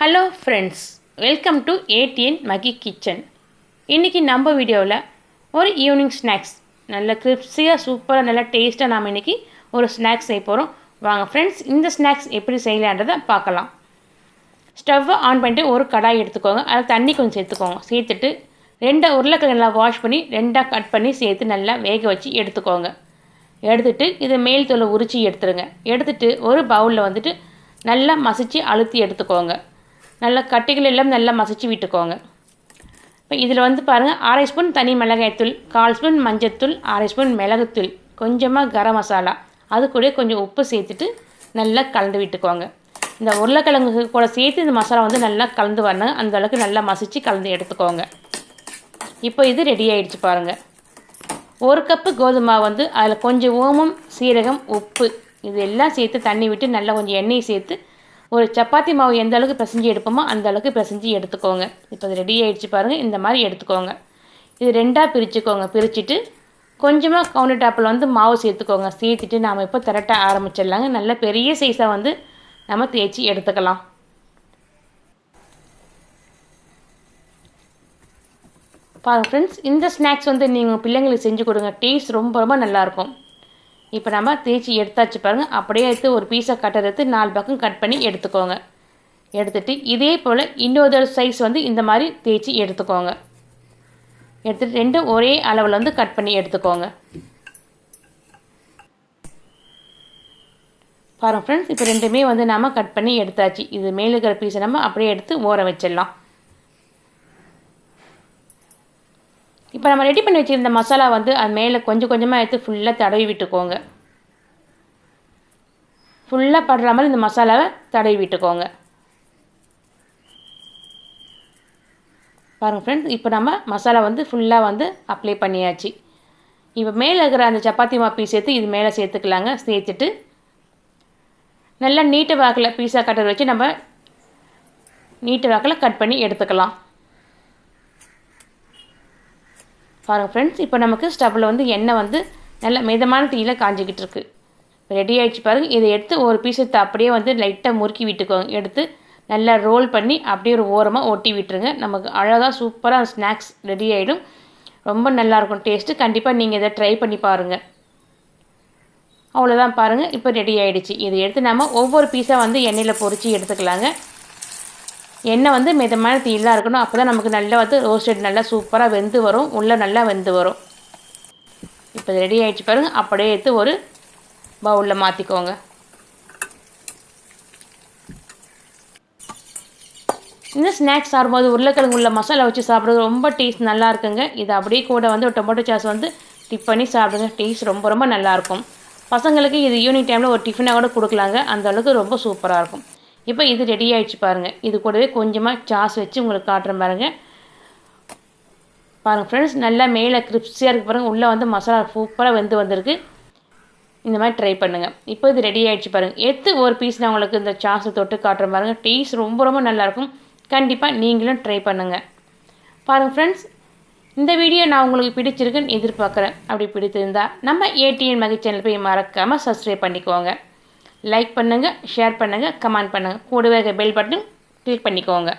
Hello friends welcome to ATN Magi kitchen இன்றைக்கி நம்ம வீடியோவில் ஒரு ஈவினிங் ஸ்நாக்ஸ் நல்ல கிரிப்ஸியாக சூப்பராக நல்லா டேஸ்ட்டாக நாம் இன்றைக்கி ஒரு ஸ்நாக்ஸ் செய்ய போகிறோம் வாங்க ஃப்ரெண்ட்ஸ் இந்த ஸ்நாக்ஸ் எப்படி செய்யலான்றதை பார்க்கலாம். ஸ்டவ்வை ஆன் பண்ணிட்டு ஒரு கடாய் எடுத்துக்கோங்க. அதில் தண்ணி கொஞ்சம் சேர்த்துக்கோங்க. சேர்த்துட்டு ரெண்டு உருளைக்கிழங்கு நல்லா வாஷ் பண்ணி ரெண்டாக கட் பண்ணி சேர்த்து நல்லா வேக வச்சு எடுத்துக்கோங்க. எடுத்துட்டு இதை மேல் தோலை உரித்து எடுத்துருங்க. எடுத்துட்டு ஒரு பவுலில் வந்துட்டு நல்லா மசிச்சு அழுத்தி எடுத்துக்கோங்க. நல்லா கட்டிகள் எல்லாம் நல்லா மசிச்சு விட்டுக்கோங்க. இப்போ இதில் வந்து பாருங்கள் அரை ஸ்பூன் தனி மிளகாய்த்தூள் கால் ஸ்பூன் மஞ்சத்தூள் அரை ஸ்பூன் மிளகுத்தூள் கொஞ்சமாக கரம் மசாலா. அது கூட கொஞ்சம் உப்பு சேர்த்துட்டு நல்லா கலந்து விட்டுக்கோங்க. இந்த உருளைக்கிழங்கு கூட சேர்த்து இந்த மசாலா வந்து நல்லா கலந்து வரணும். அந்த அளவுக்கு நல்லா மசிச்சு கலந்து எடுத்துக்கோங்க. இப்போ இது ரெடி ஆகிடுச்சு பாருங்கள் ஒரு கப்பு கோதுமை வந்து அதில் கொஞ்சம் ஓமம் சீரகம் உப்பு இது எல்லாம் சேர்த்து தண்ணி விட்டு நல்லா கொஞ்சம் எண்ணெய் சேர்த்து ஒரு சப்பாத்தி மாவு எந்த அளவுக்கு பிசைஞ்சு எடுப்போமோ அந்த அளவுக்கு பிசைஞ்சு எடுத்துக்கோங்க. இப்போ அது ரெடி ஆகிடுச்சு பாருங்கள் இந்த மாதிரி எடுத்துக்கோங்க. இது ரெண்டாக பிரிச்சுக்கோங்க. பிரிச்சுட்டு கொஞ்சமாக கவுண்டர் டாப்பில் வந்து மாவு சேர்த்துக்கோங்க. சேர்த்துட்டு நாம் இப்போ திரட்ட ஆரம்பிச்சிடலாங்க. நல்ல பெரிய சைஸாக வந்து நம்ம தேய்ச்சி எடுத்துக்கலாம். பாருங்கள் ஃப்ரெண்ட்ஸ் இந்த ஸ்நாக்ஸ் வந்து நீங்கள் பிள்ளைங்களுக்கு செஞ்சு கொடுங்க. டேஸ்ட் ரொம்ப ரொம்ப நல்லாயிருக்கும் இப்போ நம்ம தேய்ச்சி எடுத்தாச்சு பாருங்கள் அப்படியே எடுத்து ஒரு பீஸை கட்டர் எடுத்து நாலு பக்கம் கட் பண்ணி எடுத்துக்கோங்க. எடுத்துகிட்டு இதே போல் இன்னொரு சைஸ் வந்து இந்த மாதிரி தேய்ச்சி எடுத்துக்கோங்க. எடுத்துகிட்டு ரெண்டும் ஒரே அளவில் வந்து கட் பண்ணி எடுத்துக்கோங்க. பாருங்கள் ஃப்ரெண்ட்ஸ் இப்போ ரெண்டுமே வந்து நாம் கட் பண்ணி எடுத்தாச்சு. இது மேலே இருக்கிற பீஸை நம்ம அப்படியே எடுத்து ஊற வச்சிடலாம். இப்போ நம்ம ரெடி பண்ணி வச்சுருந்த மசாலா வந்து அது மேலே கொஞ்சம் கொஞ்சமாக எடுத்து ஃபுல்லாக தடவி விட்டுக்கோங்க. ஃபுல்லாக படுற மாதிரி இந்த மசாலாவை தடவி விட்டுக்கோங்க. பாருங்கள் ஃப்ரெண்ட்ஸ் இப்போ நம்ம மசாலா வந்து ஃபுல்லாக வந்து அப்ளை பண்ணியாச்சு. இப்போ மேலே இருக்கிற அந்த சப்பாத்தி மாப்பி சேர்த்து இது மேலே சேர்த்துக்கலாங்க. சேர்த்துட்டு நல்லா நீட்டு வாக்கில் பீஸா கட்டர் வச்சு நம்ம நீட்டு வாக்கில் கட் பண்ணி எடுத்துக்கலாம். பாருங்கள் ஃப்ரெண்ட்ஸ் இப்போ நமக்கு ஸ்டவ்வில் வந்து எண்ணெய் வந்து நல்ல மிதமான தீயில் காஞ்சிக்கிட்டு இருக்கு. ரெடி ஆகிடுச்சு பாருங்கள் இதை எடுத்து ஒரு பீஸ் எடுத்து அப்படியே வந்து லைட்டாக முறுக்கி விட்டுக்கோங்க எடுத்து நல்லா ரோல் பண்ணி அப்படியே ஒரு ஓரமாக ஒட்டி விட்டுருங்க. நமக்கு அழகாக சூப்பராக ஸ்நாக்ஸ் ரெடி ஆகிடும் ரொம்ப நல்லாயிருக்கும் டேஸ்ட்டு கண்டிப்பாக நீங்கள் இதை ட்ரை பண்ணி பாருங்கள் அவ்வளோதான் பாருங்கள் இப்போ ரெடி ஆகிடுச்சு இதை எடுத்து நம்ம ஒவ்வொரு பீஸாக வந்து எண்ணெயில் பொறிச்சு எடுத்துக்கலாங்க. எண்ணெய் வந்து மிதமான தீயிலாம் இருக்கணும். அப்போ தான் நமக்கு நல்லா வந்து ரோஸ்டட் நல்லா சூப்பராக வெந்து வரும். உள்ளே நல்லா வெந்து வரும். இப்போ ரெடி ஆகிடுச்சு பாருங்கள் அப்படியே எடுத்து ஒரு பவுலில் மாற்றிக்கோங்க இந்த ஸ்நாக்ஸ் சாப்பிடும்போது உருளைக்கிழங்கு உள்ள மசாலா வச்சு சாப்பிட்றது ரொம்ப டேஸ்ட் நல்லா இருக்குங்க. இது அப்படியே கூட வந்து ஒரு டொமேட்டோ சாஸ் வந்து டிப் பண்ணி சாப்பிடுங்க. டேஸ்ட் ரொம்ப ரொம்ப நல்லாயிருக்கும் பசங்களுக்கு இது ஈவினிங் டைமில் ஒரு டிஃபனாக கூட கொடுக்கலாங்க. அந்த அளவுக்கு ரொம்ப சூப்பராக இருக்கும். இப்போ இது ரெடி ஆகிடுச்சு பாருங்கள் இது கூடவே கொஞ்சமாக சாஸ் வச்சு உங்களுக்கு காட்டுறேன் பாருங்கள் பாருங்கள் ஃப்ரெண்ட்ஸ் நல்லா மேலே கிரிப்ஸியாக இருக்குது பாருங்கள் உள்ளே வந்து மசாலா சூப்பராக வெந்து வந்திருக்கு. இந்த மாதிரி ட்ரை பண்ணுங்கள் இப்போ இது ரெடி ஆகிடுச்சு பாருங்கள் எடுத்து ஒரு பீஸ் நான் உங்களுக்கு இந்த சாஸை தொட்டு காட்டுறேன் பாருங்கள் டேஸ்ட் ரொம்ப ரொம்ப நல்லாயிருக்கும். கண்டிப்பாக நீங்களும் ட்ரை பண்ணுங்கள் பாருங்கள் ஃப்ரெண்ட்ஸ் இந்த வீடியோ நான் உங்களுக்கு பிடிச்சிருக்குன்னு எதிர்பார்க்குறேன். அப்படி பிடித்திருந்தால் நம்ம ஏடிஎன் மகி சேனல் போய் மறக்காமல் சப்ஸ்கிரைப் பண்ணிக்கோங்க. லைக் பண்ணுங்கள் ஷேர் பண்ணுங்கள் கமெண்ட் பண்ணுங்கள் கூடவே பெல் பட்டன் கிளிக் பண்ணிக்கோங்க.